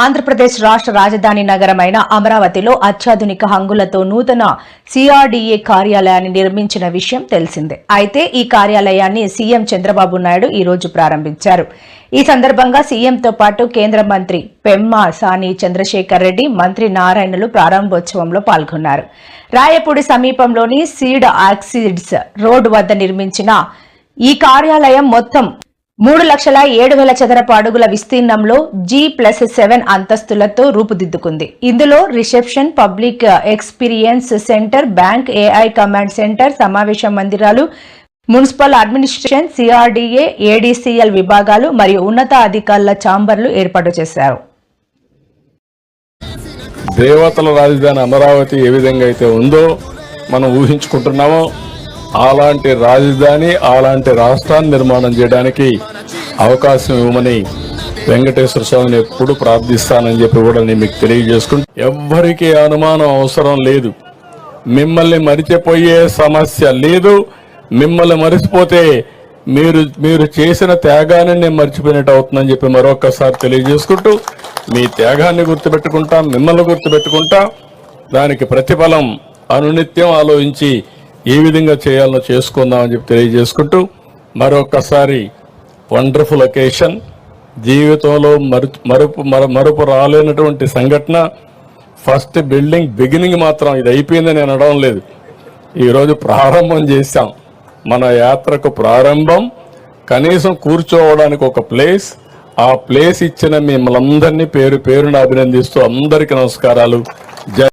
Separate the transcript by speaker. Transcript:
Speaker 1: ఆంధ్రప్రదేశ్ రాష్ట్ర రాజధాని నగరమైన అమరావతిలో అత్యాధునిక హంగులతో నూతన సిఆర్డీఏ కార్యాలయాన్ని నిర్మించిన విషయం తెలిసిందే. అయితే ఈ కార్యాలయాన్ని సీఎం చంద్రబాబు నాయుడు ఈ రోజు ప్రారంభించారు. ఈ సందర్భంగా సీఎంతో పాటు కేంద్ర మంత్రి పెమ్మా సాని చంద్రశేఖర్ రెడ్డి మంత్రి నారాయణలు ప్రారంభోత్సవంలో పాల్గొన్నారు. రాయపూడి సమీపంలోని సీడ్ ఆక్సిడ్స్ రోడ్ వద్ద నిర్మించిన ఈ కార్యాలయం మొత్తం మూడు లక్షల ఏడు వేల చదరపు అడుగుల విస్తీర్ణంలో జీ ప్లస్ సెవెన్ అంతస్తులతో రూపుదిద్దుకుంది. ఇందులో reception public experience centre bank AI command centre సమావేశ మందిరాలు మున్సిపల్ అడ్మినిస్ట్రేషన్ సిఆర్డీఏ ఏడీసీఎల్ విభాగాలు మరియు ఉన్నత అధికారుల ఛాంబర్లు ఏర్పాటు చేశారు.
Speaker 2: దేవతల రాజధాని అమరావతి ఏ విధంగా అయితే ఉందో మనం ఊహించుకుంటున్నామో అలాంటి రాజధాని అలాంటి రాష్ట్రాన్ని నిర్మాణం చేయడానికి అవకాశం ఇవ్వమని వెంకటేశ్వర స్వామిని ఎప్పుడు ప్రార్థిస్తానని చెప్పి కూడా నేను మీకు తెలియజేసుకుంటూ ఎవ్వరికీ అనుమానం అవసరం లేదు. మిమ్మల్ని మరిచిపోయే సమస్య లేదు. మిమ్మల్ని మరిచిపోతే మీరు మీరు చేసిన త్యాగాన్ని నేను మర్చిపోయినట్టు అవుతుందని చెప్పి మరొకసారి తెలియజేసుకుంటూ మీ త్యాగాన్ని గుర్తుపెట్టుకుంటాం మిమ్మల్ని గుర్తుపెట్టుకుంటా దానికి ప్రతిఫలం అనునిత్యం ఆలోచించి ఏ విధంగా చేయాలో చేసుకుందామని చెప్పి తెలియజేసుకుంటూ మరొకసారి వండర్ఫుల్ ఒకేషన్ జీవితంలో మరు మరుపు మర మరుపు రాలేనటువంటి సంఘటన. ఫస్ట్ బిల్డింగ్ బిగినింగ్ మాత్రం ఇది అయిపోయిందని నేను అనడం లేదు. ఈరోజు ప్రారంభం చేశాం. మన యాత్రకు ప్రారంభం. కనీసం కూర్చోవడానికి ఒక ప్లేస్. ఆ ప్లేస్ ఇచ్చిన మిమ్మల్ని అందరినీ పేరు పేరున అభినందిస్తూ అందరికీ నమస్కారాలు. జై